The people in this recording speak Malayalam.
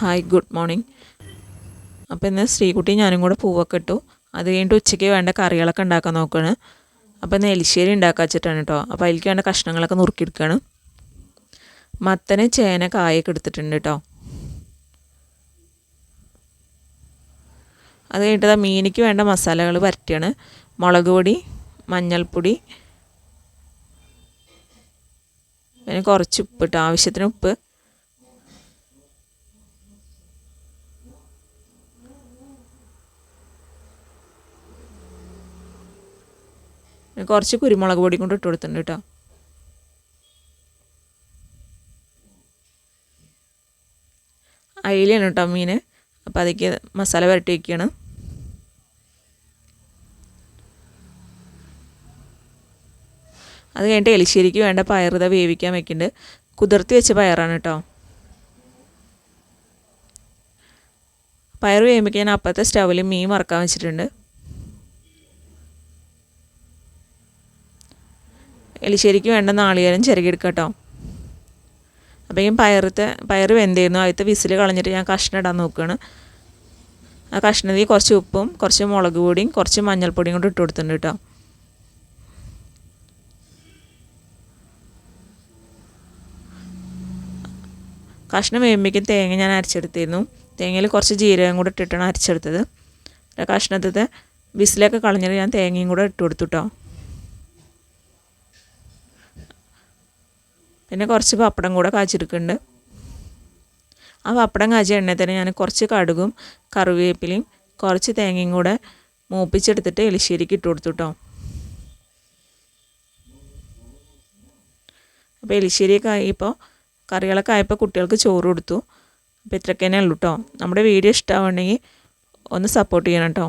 ഹായ് ഗുഡ് മോർണിംഗ് അപ്പോൾ ഇന്ന് ശ്രീകുട്ടി ഞാനും കൂടെ പൂവൊക്കെ ഇട്ടു. അത് കഴിഞ്ഞിട്ട് ഉച്ചയ്ക്ക് വേണ്ട കറികളൊക്കെ ഉണ്ടാക്കാൻ നോക്കുകയാണ് അപ്പോൾ ഇന്ന് എലിശ്ശേരി ഉണ്ടാക്കാൻ വെച്ചിട്ടാണ് കേട്ടോ അപ്പോൾ അതിലേക്ക് വേണ്ട കഷ്ണങ്ങളൊക്കെ നുറുക്കിയെടുക്കുകയാണ് മത്തന് ചേന കായൊക്കെ എടുത്തിട്ടുണ്ട് കേട്ടോ അത് കഴിഞ്ഞിട്ട് മീനിക്ക് വേണ്ട മസാലകൾ വരട്ടിയാണ് മുളക് പൊടി മഞ്ഞൾപ്പൊടി പിന്നെ കുറച്ച് ഉപ്പ് ഇട്ടോ ആവശ്യത്തിന് ഉപ്പ്. കുറച്ച് കുരുമുളക് പൊടി കൊണ്ട് ഇട്ട് കൊടുത്തിട്ടുണ്ട് കേട്ടോ. അയിലാണ് കേട്ടോ മീൻ. അപ്പോൾ അതിലേക്ക് മസാല പുരട്ടി വയ്ക്കുകയാണ് അത് കഴിഞ്ഞിട്ട് എലിശ്ശേരിക്ക് വേണ്ട പയറുത വേവിക്കാൻ വെക്കുന്നുണ്ട് കുതിർത്തി വെച്ച പയറാണ് കേട്ടോ. പയർ വേവിക്കാൻ അപ്പോഴത്തെ സ്റ്റൗവിൽ മീൻ വറക്കാൻ വെച്ചിട്ടുണ്ട്. എലിശ്ശേരിക്ക് വേണ്ട നാളികേരം ചിരകിയെടുക്കുക കേട്ടോ അപ്പോൾ ഈ പയറത്തെ പയർ വെന്തിരുന്നു. ആദ്യത്തെ വിസിൽ കളഞ്ഞിട്ട് ഞാൻ കഷ്ണം ഇടാൻ നോക്കുകയാണ് ആ കഷ്ണത്തിൽ കുറച്ച് ഉപ്പും കുറച്ച് മുളക് പൊടിയും കുറച്ച് മഞ്ഞൾപ്പൊടിയും കൊണ്ട് ഇട്ട് കൊടുത്തിട്ടുണ്ട് കേട്ടോ. കഷ്ണം വേകുമ്പോഴേക്കും തേങ്ങ ഞാൻ അരച്ചെടുത്തിരുന്നു. തേങ്ങയിൽ കുറച്ച് ജീരകം കൂടെ ഇട്ടിട്ടാണ് അരച്ചെടുത്തത്. കഷ്ണത്തെ വിസിലൊക്കെ കളഞ്ഞിട്ട് ഞാൻ തേങ്ങയും കൂടെ ഇട്ട് കൊടുത്തു കേട്ടോ. പിന്നെ കുറച്ച് പപ്പടം കൂടെ കാച്ചെടുക്കുന്നുണ്ട് ആ പപ്പടം കാച്ചിയ എണ്ണയിൽ തന്നെ ഞാൻ കുറച്ച് കടുകും കറിവേപ്പിലയും കുറച്ച് തേങ്ങയും കൂടെ മൂപ്പിച്ചെടുത്തിട്ട് എലിശ്ശേരിക്ക് ഇട്ട് കൊടുത്തു കേട്ടോ അപ്പോൾ എലിശ്ശേരിയൊക്കെ ആയിപ്പോൾ കറികളൊക്കെ ആയപ്പോൾ കുട്ടികൾക്ക് ചോറ് കൊടുത്തു. അപ്പോൾ ഇത്രയ്ക്ക് തന്നെ ഉള്ളൂ കേട്ടോ നമ്മുടെ വീഡിയോ ഇഷ്ടമാവുണ്ടെങ്കിൽ ഒന്ന് സപ്പോർട്ട് ചെയ്യണം കേട്ടോ